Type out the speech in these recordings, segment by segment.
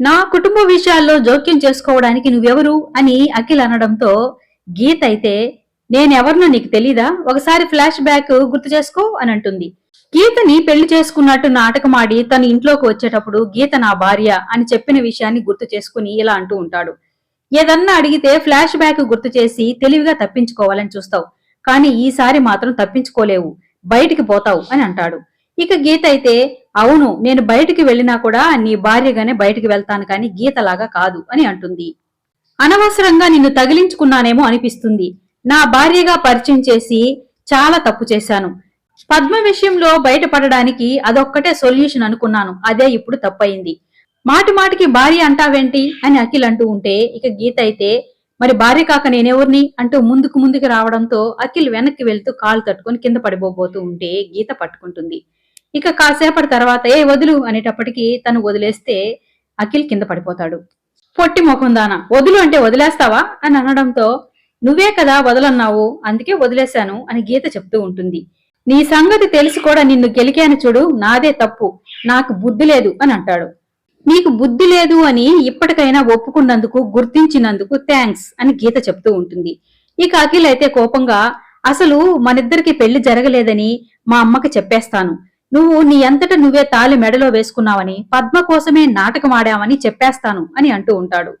నా కుటుంబ విషయాల్లో జోక్యం చేసుకోవడానికి నువ్వెవరు అని అఖిల్ అనడంతో గీత అయితే నేనెవరినో నీకు తెలీదా? ఒకసారి ఫ్లాష్ బ్యాక్ గుర్తు చేసుకో అని అంటుంది. గీతని పెళ్ళి చేసుకున్నట్టు నాటకమాడి తను ఇంట్లోకి వచ్చేటప్పుడు గీత నా భార్య అని చెప్పిన విషయాన్ని గుర్తు చేసుకుని ఇలా అంటూ ఉంటాడు. ఏదన్నా అడిగితే ఫ్లాష్ బ్యాక్ గుర్తు చేసి తెలివిగా తప్పించుకోవాలని చూస్తావు. కానీ ఈసారి మాత్రం తప్పించుకోలేవు. బయటికి పోతావు అని అంటాడు. ఇక గీత అయితే అవును నేను బయటికి వెళ్ళినా కూడా నీ భార్యగానే బయటికి వెళ్తాను కానీ గీతలాగా కాదు అని అంటుంది. అనవసరంగా నిన్ను తగిలించుకున్నానేమో అనిపిస్తుంది. నా భార్యగా పరిచయం చేసి చాలా తప్పు చేశాను. పద్మ విషయంలో బయటపడడానికి అదొక్కటే సొల్యూషన్ అనుకున్నాను. అదే ఇప్పుడు తప్పయింది. మాటి మాటికి భార్య అంటావేంటి అని అఖిల్ అంటూ ఉంటే ఇక గీత అయితే మరి భార్య కాక నేనెవరిని అంటూ ముందుకు ముందుకు రావడంతో అఖిల్ వెనక్కి వెళ్తూ కాలు తట్టుకొని కింద పడిపోబోతూ ఉంటే గీత పట్టుకుంటుంది. ఇక కాసేపటి తర్వాత ఏ వదులు అనేటప్పటికీ తను వదిలేస్తే అఖిల్ కింద పడిపోతాడు. పొట్టి మొఖందాన వదులు అంటే వదిలేస్తావా? అని అనడంతో నువ్వే కదా వదలన్నావు అందుకే వదిలేశాను అని గీత చెప్తూ ఉంటుంది. నీ సంగతి తెలిసి కూడా నిన్ను గెలికాను చూడు నాదే తప్పు నాకు బుద్ధి లేదు అని అంటాడు. నీకు బుద్ధి లేదు అని ఇప్పటికైనా ఒప్పుకున్నందుకు గుర్తించినందుకు థ్యాంక్స్ అని గీత చెప్తూ ఉంటుంది. ఇక అఖిల్ అయితే కోపంగా అసలు మనిద్దరికి పెళ్ళి జరగలేదని మా అమ్మకి చెప్పేస్తాను నువ్వు నీ అంతట నువ్వే తాలి మెడలో వేసుకున్నావని పద్మ కోసమే నాటకం చెప్పేస్తాను అని అంటూ ఉంటాడు.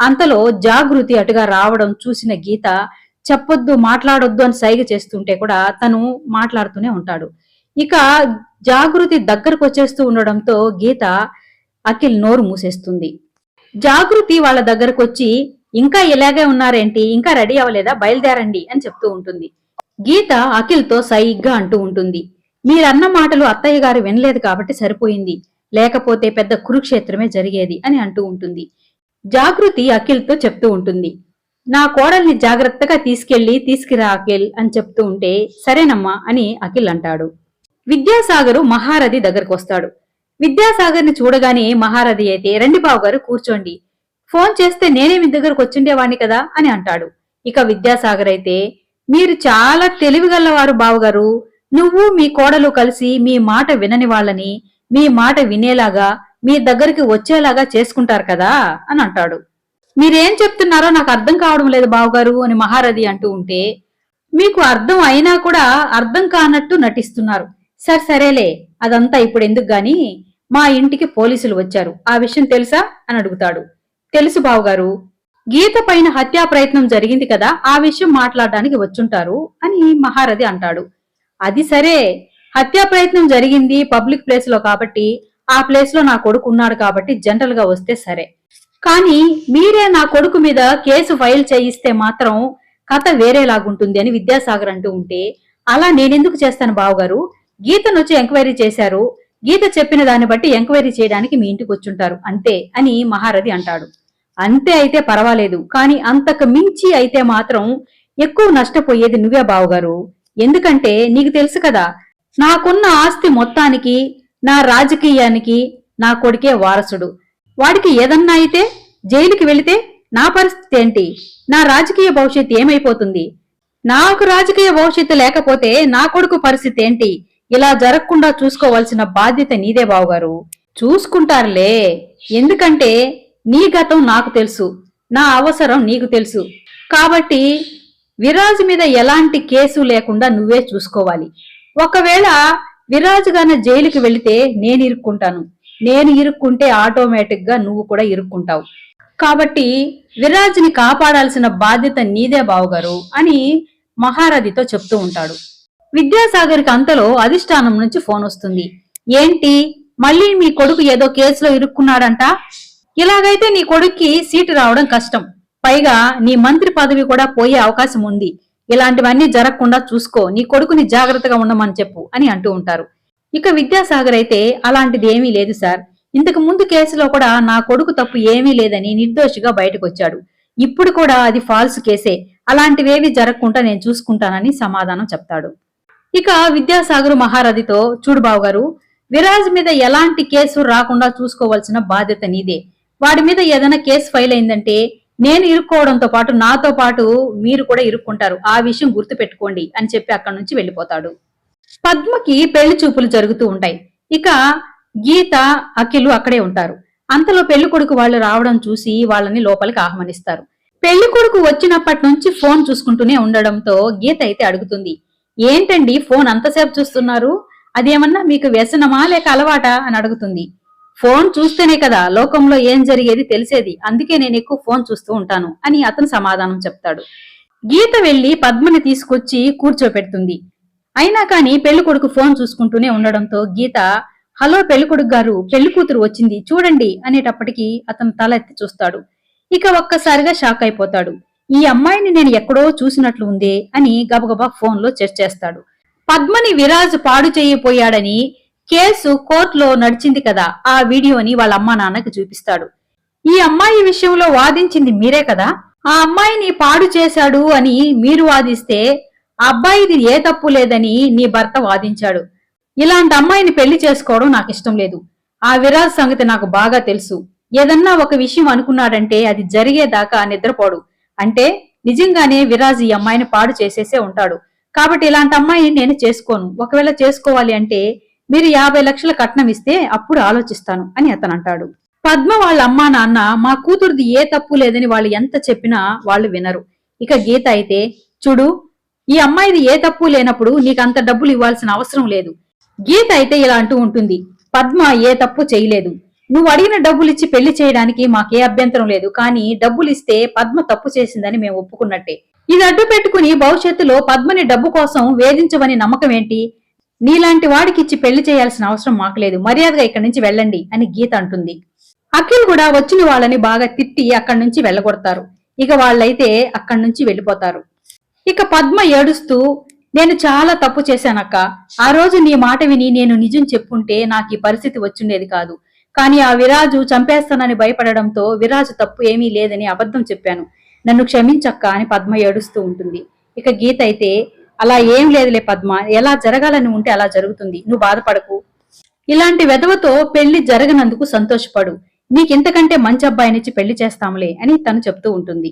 అంతలో జాగృతి అటుగా రావడం చూసిన గీత చెప్పొద్దు మాట్లాడొద్దు అని సైగ చేస్తుంటే కూడా తను మాట్లాడుతూనే ఉంటాడు. ఇక జాగృతి దగ్గరకు వచ్చేస్తూ ఉండడంతో గీత అఖిల్ నోరు మూసేస్తుంది. జాగృతి వాళ్ళ దగ్గరకు వచ్చి ఇంకా ఇలాగే ఉన్నారేంటి? ఇంకా రెడీ అవ్వలేదా? బయలుదేరండి అని చెప్తూ ఉంటుంది. గీత అఖిల్తో సైగ్గా అంటూ ఉంటుంది. మీరన్న మాటలు అత్తయ్య గారు వినలేదు కాబట్టి సరిపోయింది. లేకపోతే పెద్ద కురుక్షేత్రమే జరిగేది అని అంటూ ఉంటుంది. జాగృతి అఖిల్తో చెప్తూ ఉంటుంది. నా కోడల్ని జాగ్రత్తగా తీసుకెళ్ళి తీసుకురా అఖిల్ అని చెప్తూ ఉంటే సరేనమ్మా అని అఖిల్ అంటాడు. విద్యాసాగరు మహారథి దగ్గరకు వస్తాడు. విద్యాసాగర్ని చూడగానే మహారథి అయితే రండి బావు గారు కూర్చోండి. ఫోన్ చేస్తే నేనే మీ దగ్గరకు వచ్చిండేవాణ్ణి కదా అని అంటాడు. ఇక విద్యాసాగర్ అయితే మీరు చాలా తెలివిగలవారు బావగారు. నువ్వు మీ కోడలు కలిసి మీ మాట వినని వాళ్ళని మీ మాట వినేలాగా మీ దగ్గరికి వచ్చేలాగా చేసుకుంటారు కదా అని అంటాడు. మీరేం చెప్తున్నారో నాకు అర్థం కావడం లేదు బావగారు అని మహారథి అంటూ ఉంటే మీకు అర్థం అయినా కూడా అర్థం కానట్టు నటిస్తున్నారు. సరే సరేలే అదంతా ఇప్పుడు ఎందుకు గాని మా ఇంటికి పోలీసులు వచ్చారు. ఆ విషయం తెలుసా అని అడుగుతాడు. తెలుసు బావగారు గీత పైన హత్యా ప్రయత్నం జరిగింది కదా ఆ విషయం మాట్లాడడానికి వచ్చుంటారు అని మహారథి అంటాడు. అది సరే. హత్యా ప్రయత్నం జరిగింది పబ్లిక్ ప్లేస్లో కాబట్టి ఆ ప్లేస్లో నా కొడుకు ఉన్నాడు కాబట్టి జనరల్గా వస్తే సరే. కానీ మీరే నా కొడుకు మీద కేసు ఫైల్ చేయిస్తే మాత్రం కథ వేరేలాగుంటుంది అని విద్యాసాగర్ అంటూ ఉంటే అలా నేనెందుకు చేస్తాను బావగారు? గీతను వచ్చి ఎంక్వైరీ చేశారు. గీత చెప్పిన దాన్ని బట్టి ఎంక్వైరీ చేయడానికి మీ ఇంటికి వచ్చుంటారు. అంతే అని మహారథి అంటాడు. అంతే అయితే పర్వాలేదు. కానీ అంతకు మించి అయితే మాత్రం ఎక్కువ నష్టపోయేది నువ్వే బావగారు. ఎందుకంటే నీకు తెలుసు కదా నాకున్న ఆస్తి మొత్తానికి నా రాజకీయానికి నా కొడుకే వారసుడు. వాడికి ఏదన్నా అయితే జైలుకి వెళితే నా పరిస్థితి ఏంటి? నా రాజకీయ భవిష్యత్తు ఏమైపోతుంది? నాకు రాజకీయ భవిష్యత్తు లేకపోతే నా కొడుకు పరిస్థితి ఏంటి? ఇలా జరగకుండా చూసుకోవాల్సిన బాధ్యత నీదే బావుగారు. చూసుకుంటారులే. ఎందుకంటే నీ గతం నాకు తెలుసు. నా అవసరం నీకు తెలుసు. కాబట్టి విరాజ్ మీద ఎలాంటి కేసు లేకుండా నువ్వే చూసుకోవాలి. ఒకవేళ విరాజ్ గాన జైలుకి వెళితే నేను ఇరుక్కుంటాను. నేను ఇరుక్కుంటే ఆటోమేటిక్గా నువ్వు కూడా ఇరుక్కుంటావు. కాబట్టి విరాజ్ని కాపాడాల్సిన బాధ్యత నీదే బావగారు అని మహారథితో చెప్తూ ఉంటాడు. విద్యాసాగర్కి అంతలో అధిష్టానం నుంచి ఫోన్ వస్తుంది. ఏంటి? మళ్ళీ మీ కొడుకు ఏదో కేసులో ఇరుక్కున్నాడంట? ఇలాగైతే నీ కొడుక్కి సీటు రావడం కష్టం. పైగా నీ మంత్రి పదవి కూడా పోయే అవకాశం ఉంది. ఇలాంటివన్నీ జరగకుండా చూసుకో. నీ కొడుకుని జాగ్రత్తగా ఉండమని చెప్పు అని అంటూ ఉంటారు. ఇక విద్యాసాగర్ అయితే అలాంటిది ఏమీ లేదు సార్. ఇంతకు ముందు కేసులో కూడా నా కొడుకు తప్పు ఏమీ లేదని నిర్దోషిగా బయటకొచ్చాడు. ఇప్పుడు కూడా అది ఫాల్స్ కేసే. అలాంటివేవి జరగకుండా నేను చూసుకుంటానని సమాధానం చెప్తాడు. ఇక విద్యాసాగర్ మహారథితో చూడు బావు గారు విరాజ్ మీద ఎలాంటి కేసు రాకుండా చూసుకోవాల్సిన బాధ్యత నీదే. వాడి మీద ఏదైనా కేసు ఫైల్ అయిందంటే నేను ఇరుక్కోవడంతో పాటు నాతో పాటు మీరు కూడా ఇరుక్కుంటారు. ఆ విషయం గుర్తు పెట్టుకోండి అని చెప్పి అక్కడి నుంచి వెళ్ళిపోతాడు. పద్మకి పెళ్ళి చూపులు జరుగుతూ ఉంటాయి. ఇక గీత అఖిలు అక్కడే ఉంటారు. అంతలో పెళ్ళి కొడుకు వాళ్ళు రావడం చూసి వాళ్ళని లోపలికి ఆహ్వానిస్తారు. పెళ్ళి కొడుకు వచ్చినప్పటి నుంచి ఫోన్ చూసుకుంటూనే ఉండడంతో గీత అయితే అడుగుతుంది. ఏంటండి ఫోన్ అంతసేపు చూస్తున్నారు? అదేమన్నా మీకు వ్యసనమా లేక అలవాటా? అని అడుగుతుంది. ఫోన్ చూస్తేనే కదా లోకంలో ఏం జరిగేది తెలిసేది. అందుకే నేను ఎక్కువ ఫోన్ చూస్తూ ఉంటాను అని అతను సమాధానం చెప్తాడు. గీత వెళ్ళి పద్మని తీసుకొచ్చి కూర్చోపెడుతుంది. అయినా కాని పెళ్ళి కొడుకు ఫోన్ చూసుకుంటూనే ఉండడంతో గీత హలో పెళ్ళికొడుకు గారు పెళ్ళి కూతురు వచ్చింది చూడండి అనేటప్పటికీ అతను తల ఎత్తి చూస్తాడు. ఇక ఒక్కసారిగా షాక్ అయిపోతాడు. ఈ అమ్మాయిని నేను ఎక్కడో చూసినట్లు ఉందే అని గబగబా ఫోన్లో చెక్ చేస్తాడు పద్మని విరాజ్ పాడు చేయపోయాడని కేసు కోర్టులో నడిచింది కదా. ఆ వీడియోని వాళ్ళ అమ్మా నాన్నకి చూపిస్తాడు. ఈ అమ్మాయి విషయంలో వాదించింది మీరే కదా? ఆ అమ్మాయిని పాడు చేశాడు అని మీరు వాదిస్తే అబ్బాయిది ఏ తప్పు లేదని నీ భర్త వాదించాడు. ఇలాంటి అమ్మాయిని పెళ్ళి చేసుకోవడం నాకు ఇష్టం లేదు. ఆ విరాజ్ సంగతి నాకు బాగా తెలుసు. ఏదన్నా ఒక విషయం అనుకున్నాడంటే అది జరిగేదాకా నిద్రపోడు. అంటే నిజంగానే విరాజ్ ఈ అమ్మాయిని పాడు చేసేసే ఉంటాడు. కాబట్టి ఇలాంటి అమ్మాయిని నేను చేసుకోను. ఒకవేళ చేసుకోవాలి అంటే మీరు యాభై లక్షల కట్నం ఇస్తే అప్పుడు ఆలోచిస్తాను అని అతను అంటాడు పద్మ వాళ్ళ అమ్మా నాన్న మా కూతురుది ఏ తప్పు లేదని వాళ్ళు ఎంత చెప్పినా వాళ్ళు వినరు. ఇక గీత అయితే చూడు ఈ అమ్మాయిది ఏ తప్పు లేనప్పుడు నీకు అంత డబ్బులు ఇవ్వాల్సిన అవసరం లేదు. గీత అయితే ఇలా అంటూ ఉంటుంది పద్మ ఏ తప్పు చేయలేదు. నువ్వు అడిగిన డబ్బులు ఇచ్చి పెళ్ళి చేయడానికి మాకే అభ్యంతరం లేదు కానీ డబ్బులు ఇస్తే పద్మ తప్పు చేసిందని మేము ఒప్పుకున్నట్టే. ఇది అడ్డు పెట్టుకుని భవిష్యత్తులో పద్మని డబ్బు కోసం వేధించవని నమ్మకం ఏంటి? నీలాంటి వాడికి ఇచ్చి పెళ్ళి చేయాల్సిన అవసరం మాకు లేదు మర్యాదగా ఇక్కడి నుంచి వెళ్ళండి అని గీత అంటుంది. అఖిల్ కూడా వచ్చిన వాళ్ళని బాగా తిట్టి అక్కడి నుంచి వెళ్ళగొడతారు. ఇక వాళ్ళైతే అక్కడి నుంచి వెళ్ళిపోతారు. ఇక పద్మ ఏడుస్తూ నేను చాలా తప్పు చేశానక్క. ఆ రోజు నీ మాట విని నేను నిజం చెప్పుంటే నాకు ఈ పరిస్థితి వచ్చుండేది కాదు. కానీ ఆ విరాజు చంపేస్తానని భయపడడంతో విరాజు తప్పు ఏమీ లేదని అబద్ధం చెప్పాను. నన్ను క్షమించక్క అని పద్మ ఏడుస్తూ ఉంటుంది. ఇక గీత అయితే అలా ఏం లేదులే పద్మ. ఎలా జరగాలని ఉంటే అలా జరుగుతుంది. నువ్వు బాధపడకు. ఇలాంటి వెధవతో పెళ్ళి జరగనందుకు సంతోషపడు. నీకింతకంటే మంచి అబ్బాయినిచ్చి పెళ్ళి చేస్తాంలే అని తను చెప్తూ ఉంటుంది.